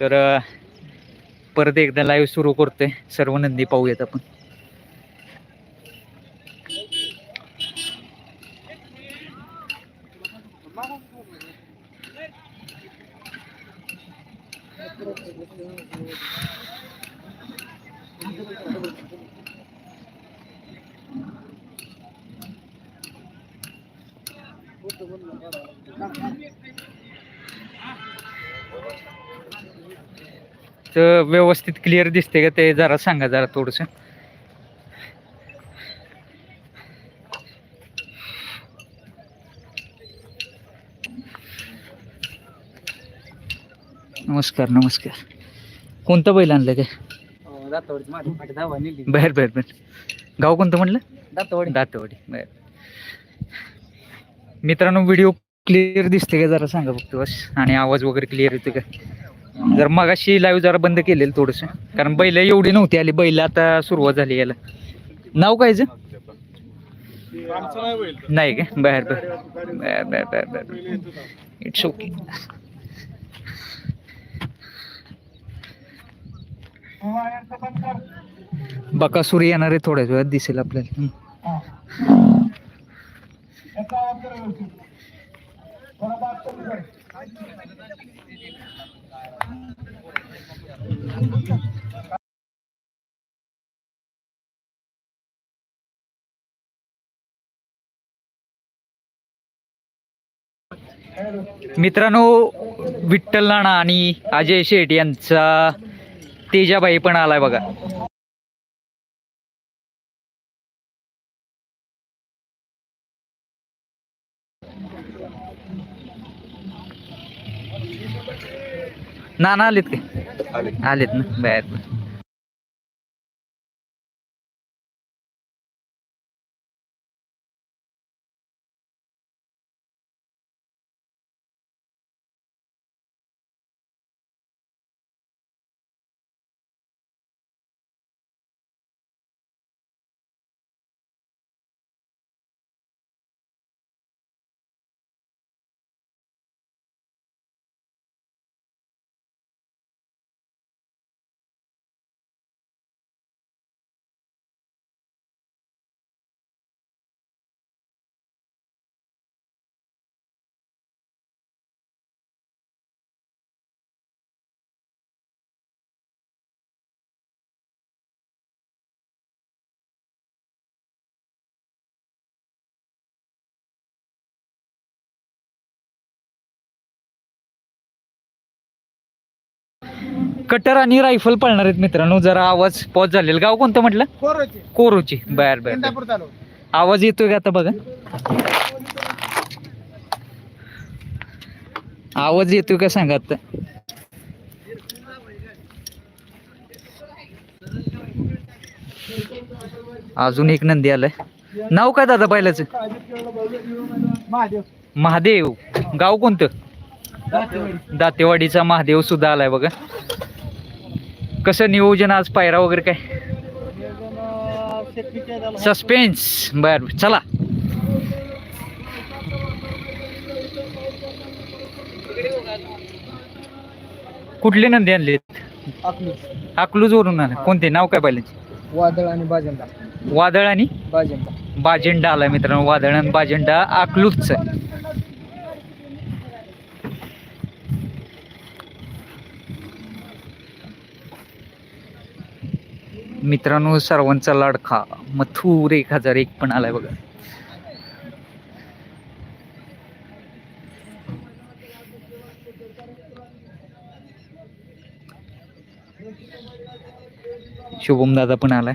तर परत एकदा लाईव्ह सुरू करतोय. सर्व नंदी पाहूयात आपण तर व्यवस्थित क्लिअर दिसते का ते जरा सांगा जरा थोडस. नमस्कार नमस्कार. कोणतं बैल आणलं काय? बर बर बर. गाव कोणतं म्हटलं? दातवाडी दातवाडी बर. मित्रांनो व्हिडिओ क्लिअर दिसते का जरा सांगा फक्त बस. आणि आवाज वगैरे क्लिअर येतो का? जर मगाशी लाईव्ह जरा बंद केलेलं थोडस. कारण बैल एवढी नव्हती आली बैल आता सुरुवात झाली याला. नाव कायचं नाही का? बर बर. बर बर बर बर. इट्स ओके बकासूर येणार आहे थोड्याच वेळात दिसेल आपल्याला. मित्रांनो विठ्ठल नाणा आणि अजय शेठ यांचा तेजाबाई पण आलाय बघा. नाना आलेत काय आलेत. ना? बर. कटर आणि रायफल पळणार आहेत मित्रांनो. जरा आवाज पॉज झालेला. गाव कोणतं म्हटलं? कोरोची. कोरोची. बर बर आवाज येतोय का आता बघा? आवाज येतोय का सांगा आता? अजून एक नंदी आलाय. नाव काय दादा महादेव. महादेव. गाव कोणतं? दातेवाडीचा महादेव सुद्धा आलाय बघा. कसं नियोजन आज पायरा वगैरे काय? सस्पेन्स बर चला. कुठले नंदी आणले? अकलूज वरून आले. कोणते? नाव काय पाहिजे वादळ आणि बाजंदा वादळ आणि बाजंदा बाजेंडा आलाय मित्रांनो. वादळ आणि बाजेंडा अकलूजचा मित्रांनो सर्वांचा लाडखा मथुर एक हजार एक पण आलाय बघा. शुभम दादा पण आलाय.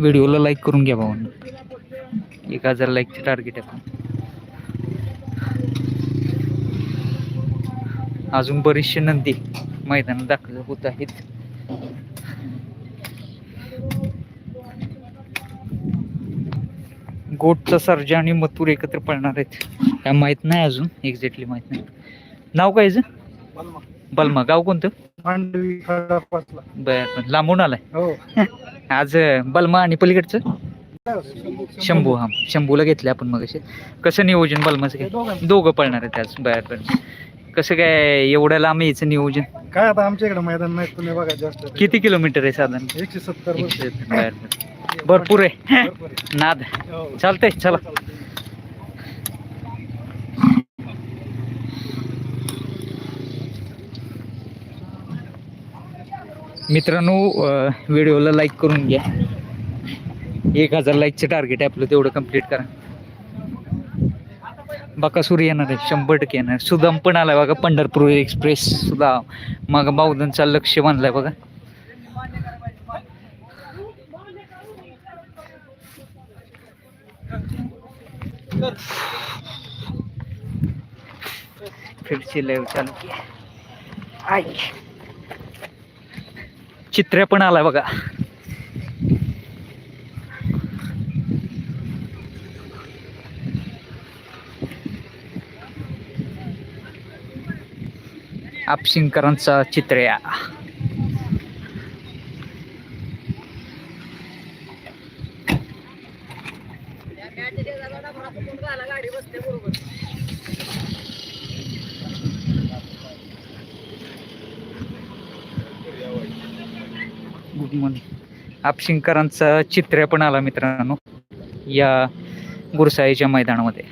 व्हिडिओला लाईक करून घ्या भाऊ. एक हजार लाईकचे टार्गेट आहे. अजून बरीचशी नंदी मैदानात दाखल होत आहेत. गोटचा सर्जा आणि मथुर एकत्र पळणार आहेत. काय माहीत नाही अजून एक्झॅक्टली माहीत नाही. नाव काय याचं? बलमा. गाव कोणतं? बर लांबून आलाय. हो. आज बलमा आणि पलीकडचं? शंभू हा. शंभूला घेतलं आपण मग कसं नियोजन बलमाचं काय. दोघं पळणार आहेत आज. बर बर. कसं काय एवढ्या लांब यायचं नियोजन? काय आता आमच्या इकडे मैदान नाही तुम्ही बघा जास्त. किती किलोमीटर आहे साधारण? एकशे सत्तर एकशे बर बर. भरपूर आहे. नाद. चालतंय चला. मित्रांनो व्हिडिओला लाईक करून घ्या. एक हजार लाईकचं टार्गेट आहे आपलं तेवढं कंप्लीट करा. बाकासूर येणार आहे शंभर टक्के येणार. सुदाम पण आलाय बघा पंढरपूर एक्सप्रेस सुद्धा. मग बावधनचा लक्ष बांधलाय बघा. फिरची लाईव्ह चालू आई. चित्र्या पण आलाय बघा. आपशिंकरांचा चित्र्या गुड मॉर्निंग आपशिंकरांचा चित्र्या पण आला मित्रांनो या गुरसाईच्या मैदानामध्ये.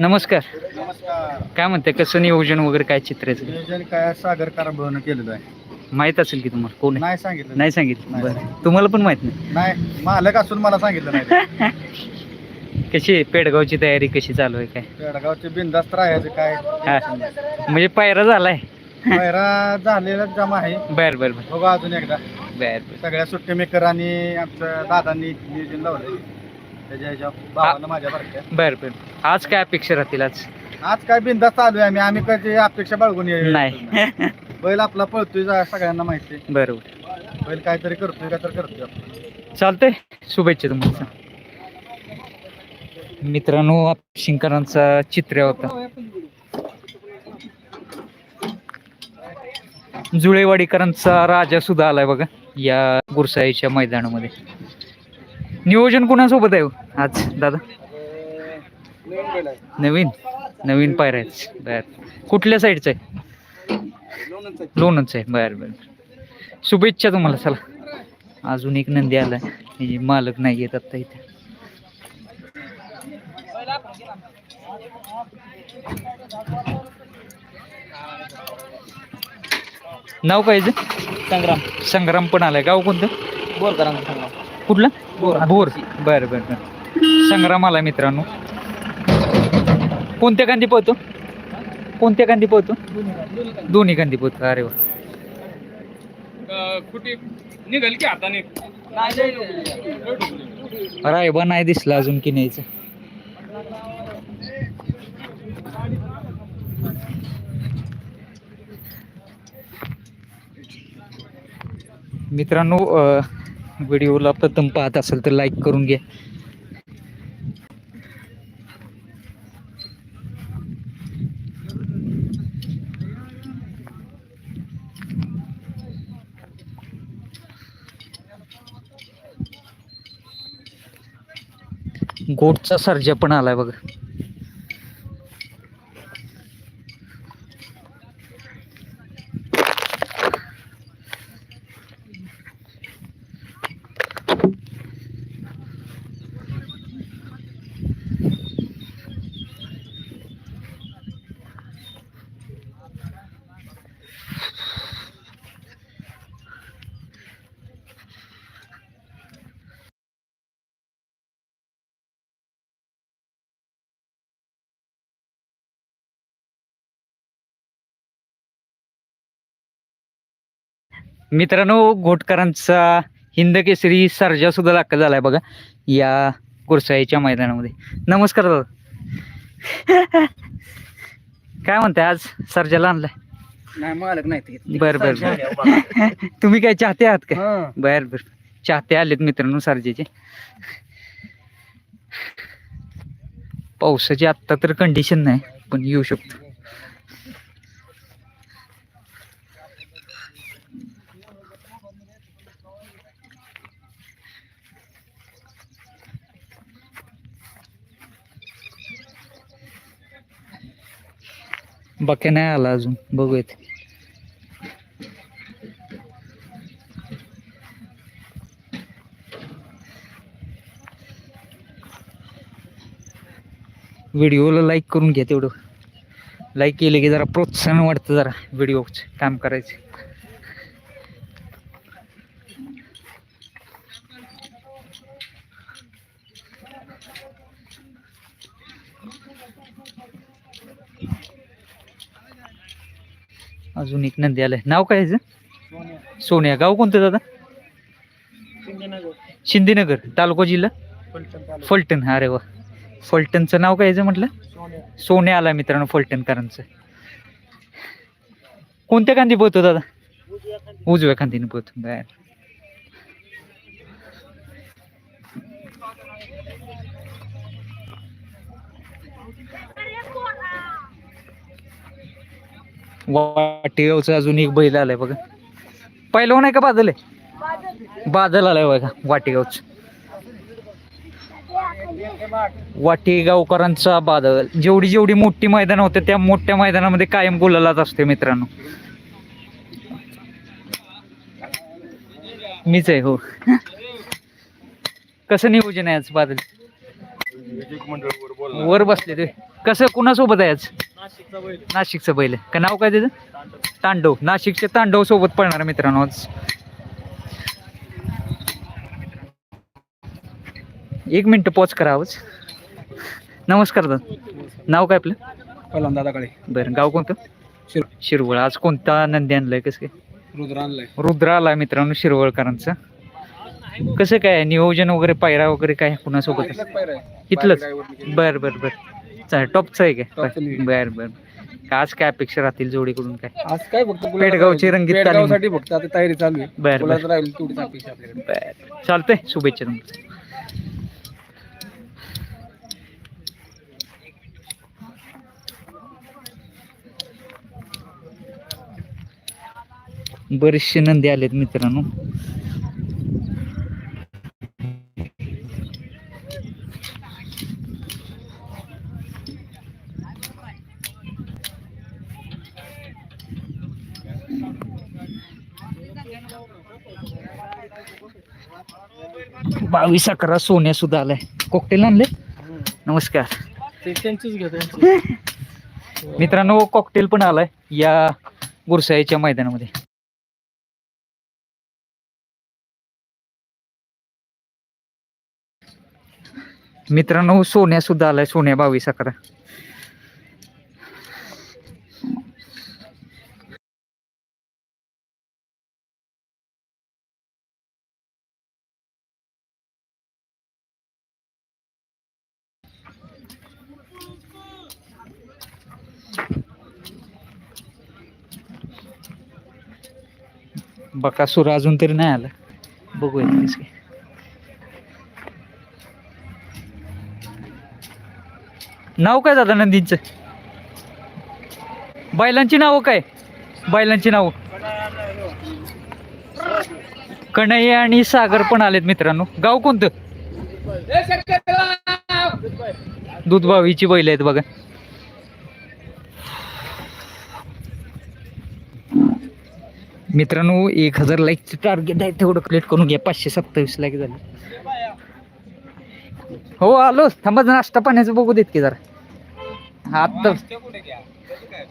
नमस्कार. नमस्कार. काय म्हणते कसं नियोजन वगैरे काय चित्राचं नियोजन काय सागर कारभार केलेलं आहे. माहीत असेल की तुम्हाला? कोण आहे? नाही सांगितलं. नाही सांगितलं. नाही. बरं. तुम्हाला पण माहीत नाही? नाही मालक असून मला सांगितलं नाही कशी आहे? पेडगावची तयारी कशी चालू आहे काय? पेडगावचे बिंदास्त राहायचं काय? हा. म्हणजे पायरा झालाय. पहिरा झालेला जमा आहे. बर बर बर. बघू अजून एकदा. बर बर. सगळ्या सुट्टी मेकर आणि आमच्या दादांनी नियोजन लावलंय. त्याच्या ह्याच्या भावाला माझ्या बरक्या बर बर. आज काय अपेक्षा राहतील आज? आज काय बिंदास्त चालू आहे आम्ही. आम्ही कधी अपेक्षा बाळगून ये- नाही. बैल आपला पळतोय जा- सगळ्यांना माहिती आहे. बरोबर. बैल काहीतरी करतोय का तर करतोय. चालतंय. शुभेच्छा तुम्हाला. मित्रांनो शिंकरांचा चित्र्या होता. जुळेवाडीकरांचा राजा सुद्धा आलाय बघा या गुरसाईच्या मैदानामध्ये. नियोजन कुणासोबत आहे हो? आज दादा? नवीन नवीन पायऱ्याच बर. कुठल्या साईडचं आहे? लोणच आहे बर बर. शुभेच्छा तुम्हाला चला. अजून एक नंदी आलाय मालक नाही येत आता इथे. नाव काय याचं? संग्राम. संग्राम पण आलाय. गाव कोणतं? बोल करा संग्राम. कुठलं? बोर. बोर. बर बर बर. संग्राम आला मित्रांनो. कोणत्या कांदी पोहतो कोणत्या कांदी पोहतो दोन्ही कांदी पोहतो अरे वा. कुठे? निघाल की हाताने. रायबा नाही दिसला अजून की न्यायचं. मित्रांनो व्हिडिओला प्रथम पाहत असेल तर लाईक करून घ्या. गोटचा सर्जा पण आलाय बघा. मित्रांनो घोटकरांचा हिंद केसरी सर्जा सुद्धा दाखल झालाय बघा या कुरसाईच्या मैदानामध्ये. नमस्कार दादा. काय म्हणताय आज सर्जाला आणलाय? नाही मालक नाही ते बर बर बर. तुम्ही काय चाहते आहात का? बर बर. चाहते आलेत मित्रांनो सर्जेचे. पावसाची आत्ता तर कंडिशन नाही पण येऊ शकतो. बाकी नाही आला अजून. बघूयात. व्हिडिओला लाईक करून घ्या तेवढं. लाईक केलं की जरा प्रोत्साहन वाटतं जरा व्हिडिओचं काम करायचं. अजून एक नंदी आलंय. नाव काय याचं? सोन्या. गाव कोणतं दादा? शिंदेनगर. तालुका जिल्हा? फलटण. अरे वा. फलटणचं नाव काय याचं म्हटलं? सोन्या आला मित्रांनो फलटणकरांचं. कोणत्या कांदी पोहतो दादा? उजव्या खांदीने पोहतो बर. वाटेगावचं अजून एक बैल आलाय बघा. पहिलं नाही का बादल आहे? बादल आलाय बघा वाटेगावचं. वाटेगावकरांचा बादल. जेवढी जेवढी मोठी मैदान होते त्या मोठ्या मैदानामध्ये कायम गुलालाच असते मित्रांनो. मीच आहे हो. कसं नियोजन आहे आज बादल? वर बसले ते. कसं कुणासोबत आहे आज? नाशिकचं बैल. का नाव काय त्याचं? तांडव. नाशिकच्या तांडव सोबत पळणार मित्रांनो आज. एक मिनिट पॉज करावंच नमस्कार दादा. नाव काय आपलं? पहिला दादाकडे बरं गाव कोणतं? शिर शिरवळ. आज कोणता नंदी आणलाय कसं काय? रुद्र आणलाय. रुद्र आला मित्रांनो शिरवळकरांचा. कसं काय नियोजन वगैरे पायरा वगैरे काय कुणासोबत? आहे? इथलंच? बर बर बर. टॉपचं आहे टॉपचं काय नियोजन. बर बर. आज काय अपेक्षा राहतील जोडीकडून काय? आज काय फक्त पेडगावची रंगीत तालीम. पेडगावसाठी फक्त आता तयारी चालू आहे. बर बर. राहील तेवढीच अपेक्षा आपल्याकडे. बर. चालतंय. शुभेच्छा तुमच्या बरेचसे नंदी आलेत मित्रांनो. बावीस अकरा सोन्या सुद्धा आलाय. कॉकटेल आणले? नमस्कार. मित्रांनो कॉकटेल पण आलाय या गुरसाईच्या मैदानामध्ये. मित्रांनो सोन्या सुद्धा आलाय सोन्या बावीस अकरा. बकासूर अजून तरी नाही आला. बघूया कसं काय. नाव काय दादा नंदींचं? बैलांची नावं काय? बैलांची नावं. कणई आणि सागर पण आलेत मित्रांनो. गाव कोणतं? दूधभावीची बैल आहेत बघा. मित्रांनो एक हजार लाईकचं टार्गेट आहे तेवढं क्लिअर करून घ्या. पाचशे सत्तावीस लाईक झाले. हो आलो थांबा नाश्ता पाण्याचं बघू देत की जरा. हा आत्ता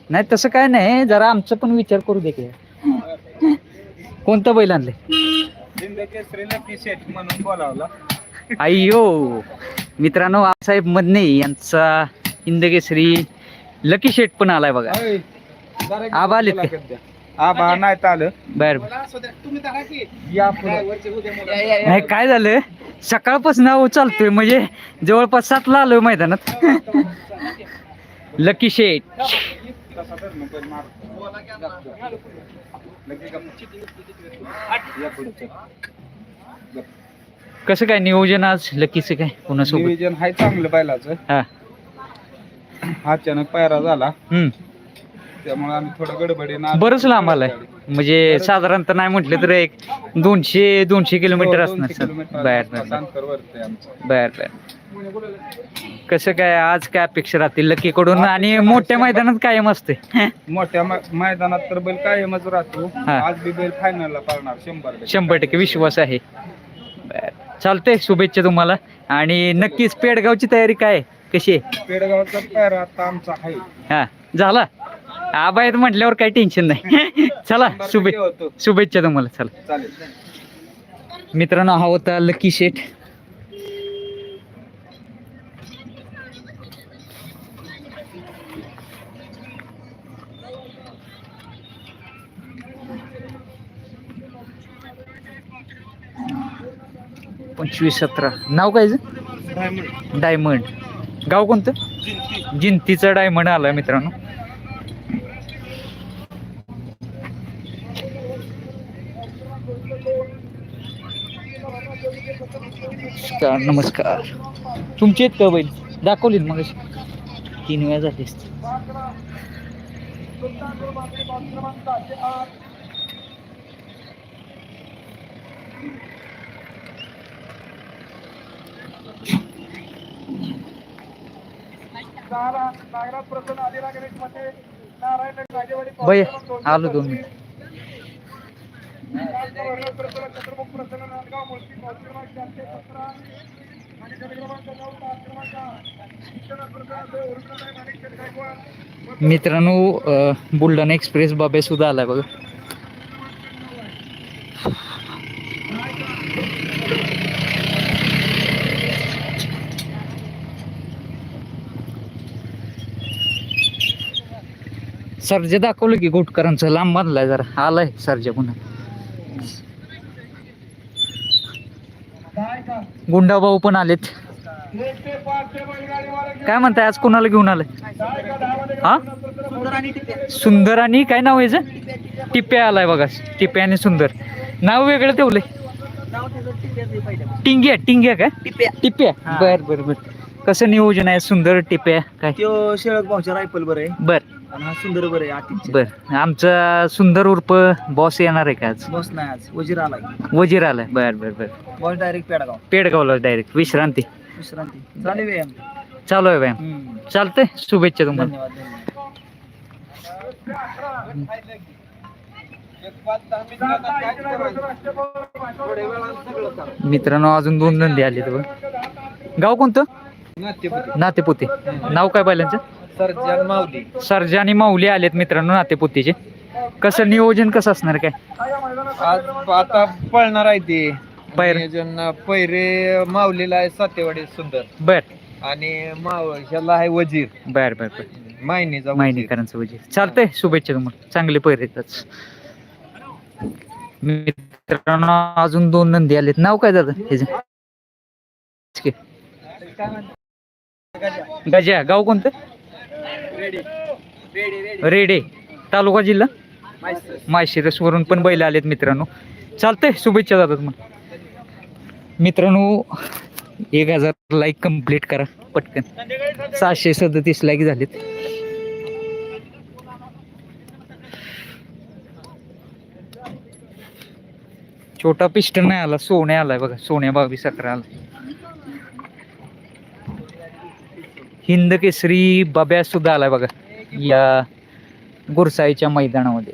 नाही तसं काय नाही. जरा आमचा पण विचार करू दे की. कोणतं बैल आणले अय्यो. मित्रांनो आसाहेब मदने यांचा हिंदकेसरी लकी शेट पण आलाय बघा. आबा आलेत का? आबा नाही आलं. बर. या नाही काय झालं? सकाळपासून नाव चालतोय म्हणजे जवळपास सातला आलोय मैदानात. लकी. गप्प. कसं काय नियोजन आज? लकीचं काय? कोणासोबत? नियोजन आहे चांगलं बैलाचं. हा अचानक पायरा झाला. हम्म. त्यामुळे आम्ही थोडं गडबडीनं आलो. बरंच लांब आलाय. म्हणजे साधारणतः नाही म्हटलं तर एक दोनशे दोनशे किलोमीटर हो, असणार सर. आमचं. बर बर कसं काय आज काय अपेक्षा राहतील लकी कडून आणि मोठ्या मैदानात कायम असते. मोठ्या मै- मैदानात तर बैल कायमच राहतो. हा. आज बी बैल फायनलला पाळणार शंभर टक्के. शंभर टक्के विश्वास आहे. बर चालतंय शुभेच्छा तुम्हाला. आणि नक्कीच पेडगावची तयारी काय आहे? कशी आहे? पेडगावचा पायरा आता आमचा आहे. हा झाला? आबा आहेत म्हटल्यावर काही टेन्शन नाही. चला शुभे शुभेच्छा तुम्हाला चला. मित्रांनो हा होता लकी शेठ पंचवीस सतरा. नाव काय डायमंड. गाव कोणतं? जिंतीचं डायमंड आलाय मित्रांनो. नमस्कार नमस्कार. तुमचे आहेत का बैल? दाखवली मग तीन वेळा झाली असती. बाई आलो दोन मिनिट मित्रांनो बुलढाणा एक्सप्रेस बाबे सुद्धा आलाय बघा. सर्जे दाखवलं की घोटकरांचं लांब बांधलाय जरा. आलाय सर्जे पुन्हा. गुंडा भाऊ पण आलेत. काय म्हणताय आज कोणाला घेऊन आलाय? हा? सुंदर आणि काय नाव आहे याचं? टिप्या आलाय बघा टिप्या आणि सुंदर. नाव वेगळं ठेवलंय. टिंग्या टिंग्या काय? टिप्या. बर बर बर. कसं नियोजन आहे सुंदर टिप्या काय? शेळक भाऊच्या रायफल बरं आहे. बर. आणि हा सुंदर बरं आहे बर आमचा सुंदर उर्फ बॉस येणार आहे का आज? बस नाही आज वजीर आलाय. वजीर आलाय. बर बर बर. Boss direct Pedgaon. पेडगावला डायरेक्ट विश्रांती. विश्रांती. झाले व्यायाम. चालू आहे व्यायाम. हम्म. चालतंय शुभेच्छा तुम्हाला. धन्यवाद धन्यवाद. मित्रांनो अजून दोन धंदे आले बघ. गाव कोणतं? नातेपुते. नाव काय पहिल्यांचं सर्जन माऊली. सर्जा आणि माऊली आलेत मित्रांनो नातेपुतीचे. कसं नियोजन कसं असणार काय? आज आता पळणार आहे ते. पैर. नियोजन पैरे माऊलीला आहे सातेवाडी सुंदर. बर. आणि माव ह्याला आहे वजीर. बर बर बर. मायनीचा वजीर. माहिनीकरांचं वजीर. चालतंय शुभेच्छा तुम्हाला. चांगले पैर येतात. मित्रांनो अजून दोन नंदी आलेत. नाव काय दादा? ह्याचं? गजा. गाव कोणतं? रेडे. तालुका जिल्हा? माळशिरस वरून पण बैल आलेत मित्रांनो. चालतंय शुभेच्छा दादा तुम्हाला मित्रांनो एक हजार लाईक कंप्लीट करा पटकन. सहाशे सदतीस लाईक झालेत. छोटा पिस्टन नाही आला सोन्या आलाय बघा सोन्या बावीस अकरा आला. हिंद केसरी बब्या सुद्धा आलाय बघा. या गुरसाईच्या मैदानामध्ये.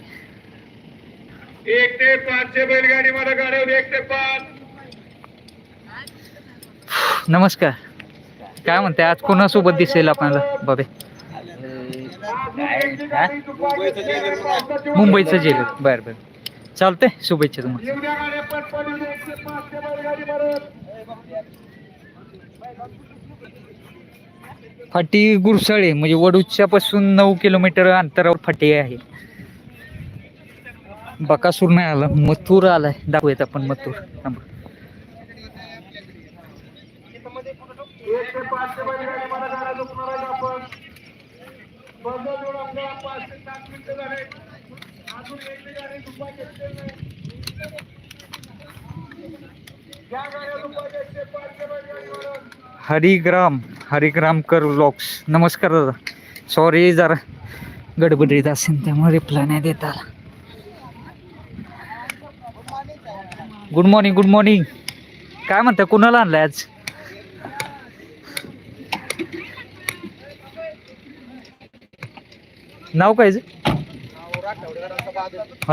एक ते पाचशे बैलगाडी मला गाड्या एक ते पाच. नमस्कार. काय म्हणते आज कोणासोबत दिसेल आपल्याला बाबे? मुंबईचं जेल बर बर. चालतंय. शुभेच्छा तुम्हाला. फाटी गुरसाळे म्हणजे वडूच्या पासून नऊ किलोमीटर अंतरावर फाटी आहे. बकासूर नाही आला मथुर आलाय. दाखवूयात आपण मथुर. थांबा. हरिग्राम हरिग्रामकर व्लॉग्स नमस्कार दादा. सॉरी जरा गडबडीत असेल त्यामुळे रिप्लाय नाही देता आला. गुड मॉर्निंग गुड मॉर्निंग काय म्हणता कुणाला आणलाय आज? नाव काय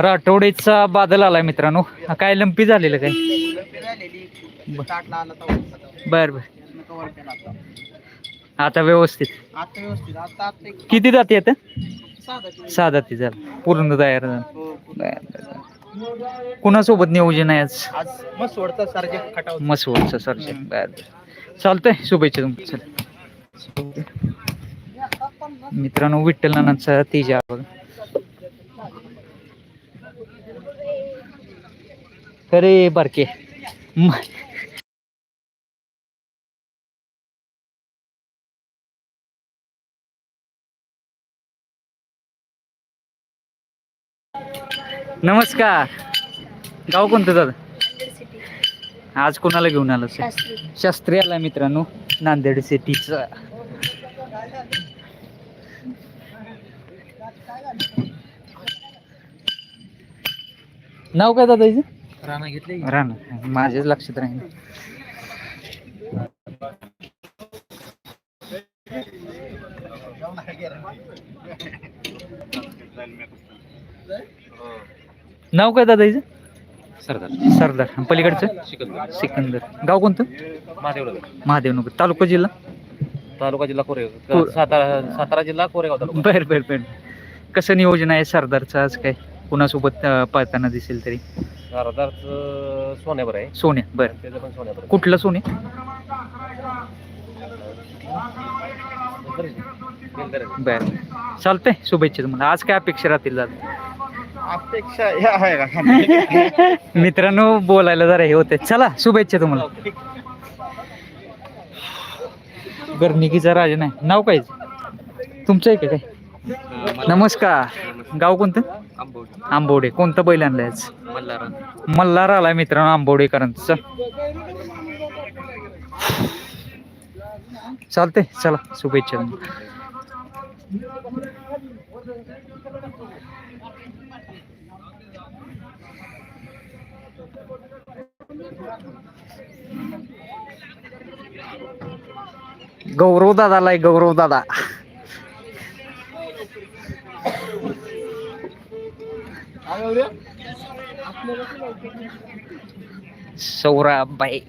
राठवडेचा बादल आलाय मित्रांनो. काय लंपी झालेलं काय? बर बर. आता व्यवस्थित? आता व्यवस्थित. आता आता एक किती जाती आता साधा किलो. सहा जाती झालं पूर्ण तयार झालं. हो, हो. बर, बर. कुणासोबत नियोजन आहे आज? आज मस्त सोडतं सारखे खटाव. मसवडचं सरचे बर चालतंय शुभेच्छा तुमच्या चला. मित्रांनो विठ्ठल नानांचा तेजा बघा. अरे बारके. म- नमस्कार. गाव कोणतं दादा? आज कोणाला घेऊन आलं सर शास्त्री. आला मित्रांनो नांदेड सिटीचा नाव काय दादा राणा घेतले राणा. माझ्याच लक्षात राहील नाव काय दादा हिचं सरदार. सरदार. आणि पलीकडचं? सिकंदर. सिकंदर. गाव कोणतं? महादेवनगर. महादेवनगर. तालुका जिल्हा? तालुका जिल्हा कोर- कोरेगाव सातारा सातारा जिल्हा कोरेगाव तालुका. बर बर बर. कसं नियोजन आहे सरदारचं आज काय? कुणासोबत अं, पळताना दिसेल तरी? सरदारचं सोन्यावर आहे. सोन्या. बर. त्याचं पण सोन्यावर आहे. कुठलं सोने. बर. चालतंय. शुभेच्छा तुम्हाला. आज काय अपेक्षा राहतील दादा? अपेक्षा ह्या आहे का? मित्रांनो बोलायला जरा हे होते. चला शुभेच्छा तुम्हाला. गर्निकीचा राजा नाही. नाव काय? तुमचं आहे का काय? नमस्कार. गाव कोणतं? आंबोडे. कोणतं बैल आणलंय आज? मल्हार आलाय मित्रांनो आंबोडेकरांचं. चालते चला शुभेच्छा गौरव दादाला गौरव दादा. सौराबाई.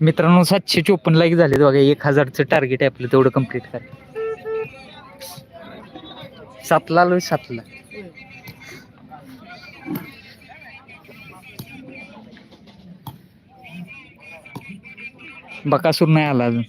मित्रांनो सातशे चोपन्न लाईक झाले बघा एक हजारचं टार्गेट आहे आपलं तेवढं कंप्लीट कर. सातला आलोय सातला. बकासूर नाही आला अजून.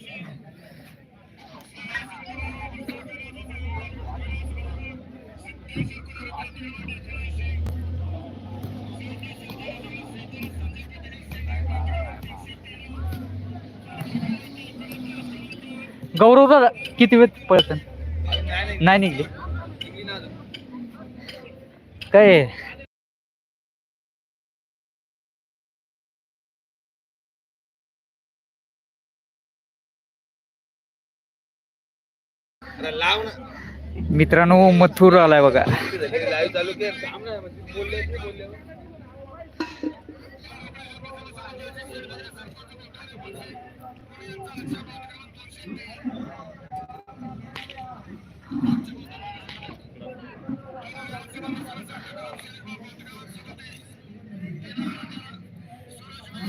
गौरव दादा किती वेळ पळत नाही निघले. काय? मित्रांनो मथुर आलाय बघा.